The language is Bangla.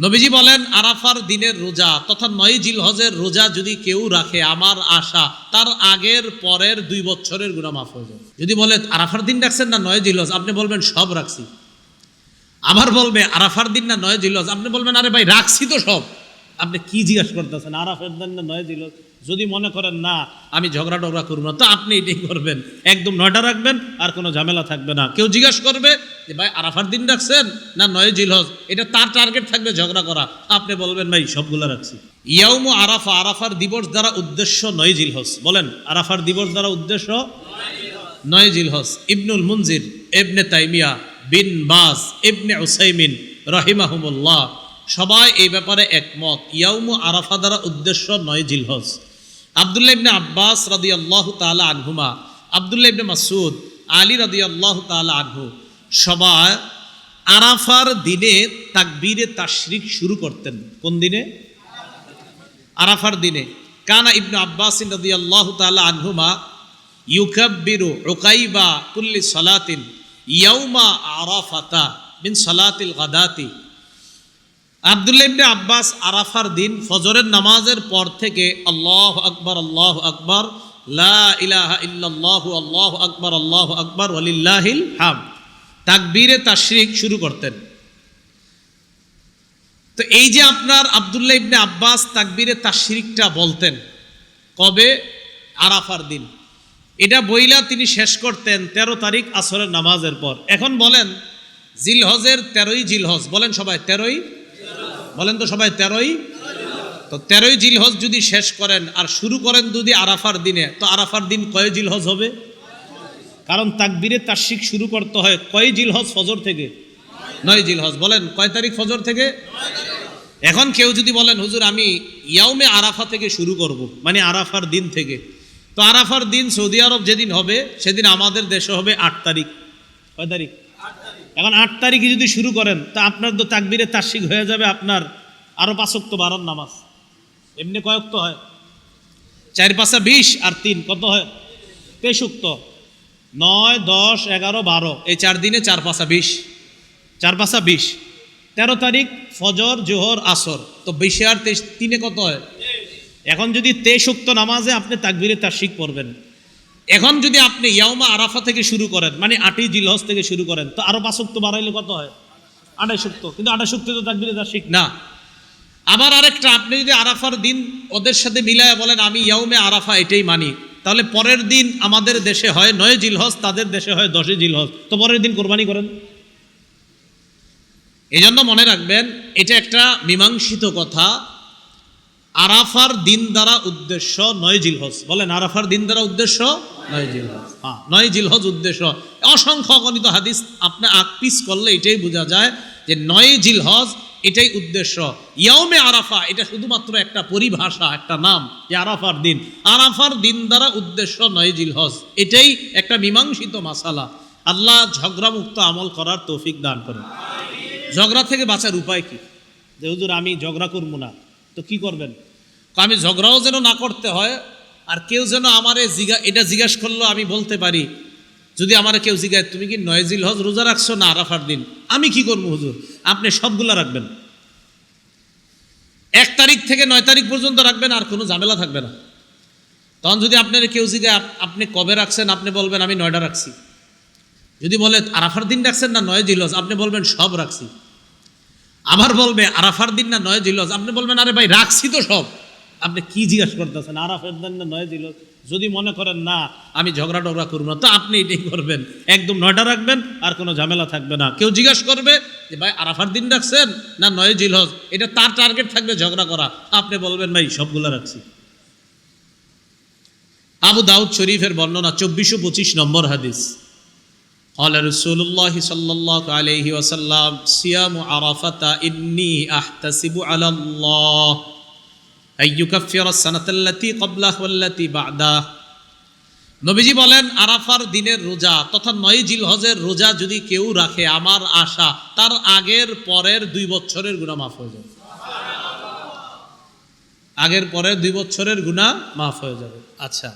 নবীজি বলেন, আরাফার দিনের রোজা তথা নয় জিলহজের রোজা যদি কেউ রাখে, আমার আশা তার আগের পরের দুই বছরের গুণা মাফ হয়ে যাবে। যদি বলে, আরাফার দিন রাখছেন না নয় জিলহজ, আপনি বলবেন, সব রাখছি। আবার বলবে, আরাফার দিন না নয় জিলহজ, আপনি বলবেন, আরে ভাই, রাখছি তো সব। আপনি কি জিজ্ঞাসা করতেছেন? আরাফের না নয় জিলহজ যদি মনে করেন না, আমি ঝগড়া টগড়া করব না, তো আপনি এটাই করবেন। একদম নয়টা রাখবেন, আর কোনো ঝামেলা থাকবে না। কেউ জিজ্ঞাসা করবে যে, ভাই, আরাফার দিন রাখছেন না নয় জিলহজ? এটা তার টার্গেট থাকবে ঝগড়া করা। আপনি বলবেন, ভাই, সবগুলো রাখছি। ইয়াউম আরাফা, আরাফার দিবস দ্বারা উদ্দেশ্য নয় জিলহজ। বলেন, আরাফার দিবস দ্বারা উদ্দেশ্য নয় জিলহজ। ইবনুল মুনজির এবনে তাইমিয়া বিন বাস, ইবনে উসাইমিন, রহিমাহুমুল্লাহ। সবাই এই ব্যাপারে একমত। ইয়াউমু আরাফা দ্বারা উদ্দেশ্য নয় জিলহজ। আবদুল্লাহ ইবনে আব্বাস রাদি আল্লাহ তালা আনহুমা, আবদুল্লাহ ইবনে মাসুদ আলী রাদি আল্লাহ তালা আনহু, সবাই আরাফার দিনে তাকবীরে তাশরিক শুরু করতেন। কোন দিনে? আরাফার দিনে। কানা ইবনু আব্বাস রাদি আল্লাহ তালা আনহুমা, ইউকাব্বিরু উকাইবা কুল্লি সালাতিন, ইয়াউমা আরাফাতা মিন সালাতিল গাদাতি। আবদুল্লাহ ইবনে আব্বাস আরাফার দিন ফজরের নামাজের পর থেকে আল্লাহ আকবার, আল্লাহ আকবর আল্লাহ আকবার আল্লাহ আকবার, ওয়ালিল্লাহিল হাম। তাকবীরে তাশরিক শুরু করতেন। তো এই যে আপনার আবদুল্লাহ ইবনে আব্বাস তাকবীরে তাশরিকটা বলতেন, কবে? আরাফার দিন। এটা বইলা তিনি শেষ করতেন ১৩ তারিখ আসরের নামাজের পর। এখন বলেন, জিলহজের তেরোই জিলহজ, বলেন সবাই, তেরোই বলেন তো সবাই তেরোই? তো তেরোই জিলহজ যদি শেষ করেন, আর শুরু করেন যদি আরাফার দিনে, তো আরাফার দিন কয় জিলহজ হবে? কারণ তাকবীরে তাশরিক শুরু করতে হয় কয় জিলহজ ফজর থেকে? নয় জিলহজ। বলেন, কয় তারিখ ফজর থেকে? এখন কেউ যদি বলেন, হুজুর, আমি ইয়াউমে আরাফা থেকে শুরু করব মানে আরাফার দিন থেকে। তো আরাফার দিন সৌদি আরব যেদিন হবে, সেদিন আমাদের দেশে হবে আট তারিখ। কয় তারিখ? এখন আট তারিখে যদি শুরু করেন তা আপনার তো তাকবিরে তাসিক হয়ে যাবে আপনার আরও পাঁচক্ত বারোর নামাজ। এমনি কয়ক্ত হয়? চার পাঁচা বিশ আর তিন কত হয়? তেইশুক্ত নয় দশ এগারো বারো। এই চার দিনে চার পাঁচা বিশ। চার পাঁচা বিশ। তেরো তারিখ ফজর জোহর আসর। তো বিশে আর তেইশ তিনে কত হয়? এখন যদি তেইশুক্ত নামাজে আপনি তাকবিরে তাসিক পড়বেন। এখন যদি আপনি ইয়াউমা আরাফা থেকে শুরু করেন মানে আটই জিলহজ থেকে শুরু করেন, তো আরও পাঁচক্ত বাড়াইলে কত হয়? আড়াই শক্ত কিন্তু আড়াই শক্ত তো তাকবিরে তাসিক না। আবার আরেকটা, আপনি যদি আরাফার দিন ওদের সাথে মিলায় বলেন, আমি ইয়াউমে আরাফা এটাই মানি। তাহলে পরের দিন আমাদের দেশে হয় নয় জিলহজ, তাদের দেশে হয় দশই জিলহজ। তো পরের দিন কোরবানি করেন। এই জন্য মনে রাখবেন, এটা একটা মীমাংসিত কথা। আরাফার দিন দ্বারা উদ্দেশ্য নয় জিলহজ। বলেন আরাফার দিন দ্বারা উদ্দেশ্য নয় জিলহজ। হ্যাঁ নয় জিলহজ উদ্দেশ্য। অসংখ্য গণিত হাদিস আপনি আকপিস করলে এটাই বোঝা যায় যে নয় জিলহজ এটাই উদ্দেশ্য। ইয়াউমে আরাফা এটা শুধুমাত্র একটা পরিভাষা একটা নাম যে আরাফার দিন। আরাফার দিন দ্বারা উদ্দেশ্য নয় জিলহজ এটাই একটা মীমাংসিত মাসালা। আল্লাহ ঝগড়ামুক্ত আমল করার তৌফিক দান করেন। ঝগড়া থেকে বাঁচার উপায় কি? যে হুজুর আমি ঝগড়া করব না। তো কি করবেন? আমি ঝগড়াও যেন না করতে হয়, আর কেউ যেন আমারে জিগা, এটা জিজ্ঞাসা করল আমি বলতে পারি। যদি আমার কেউ জিজ্ঞাসা তুমি কি নয়জিল হজ রোজা রাখছো না আরাফার দিন? আমি কি করব হুজুর? আপনি সবগুলা রাখবেন। এক তারিখ থেকে নয় তারিখ পর্যন্ত রাখবেন, আর কোনো ঝামেলা থাকবে না। তখন যদি আপনার কেউ জিজ্ঞাসা আপনি কবে রাখছেন? আপনি বলবেন, আমি নয়টা রাখছি। যদি বলে, আরাফার দিন রাখছেন না নয় জিলস আপনি বলবেন, সব রাখছি। আবার বলবে, আরাফার দিন না নয় জিলস আপনি বলবেন, আরে ভাই, রাখছি তো সব। আপনি কি জিজ্ঞাসা করতেছেন? আরাফের দিন না নয় জিলস যদি মনে করেন, না, আমি ঝগড়া টগড়া করব না। তো আপনি এটাই করবেন। একদম নয়টা রাখবেন, আর কোনো ঝামেলা থাকবে না। কেউ জিজ্ঞাসা করবে যে, ভাই, আরাফার দিন রাখছেন না নয় জিলহজ? এটা তার টার্গেট থাকবে ঝগড়া করা। আপনি বলবেন, ভাই, সবগুলো রাখছি। আবু দাউদ শরীফের বর্ণনা, চব্বিশশো পঁচিশ নম্বর হাদিস। قال رسول الله صلى الله عليه وسلم صيام عرفة إني أحتسب على الله أن يكفر السنة التي قبله والتي بعده নবীজি বলেন আরাফার দিনের রোজা তথা নয় জিলহজের রোজা যদি কেউ রাখে আমার আশা তার আগের পরের দুই বছরের গুণা মাফ হয়ে যাবে আগের পরের দুই বছরের গুণা মাফ হয়ে যাবে আচ্ছা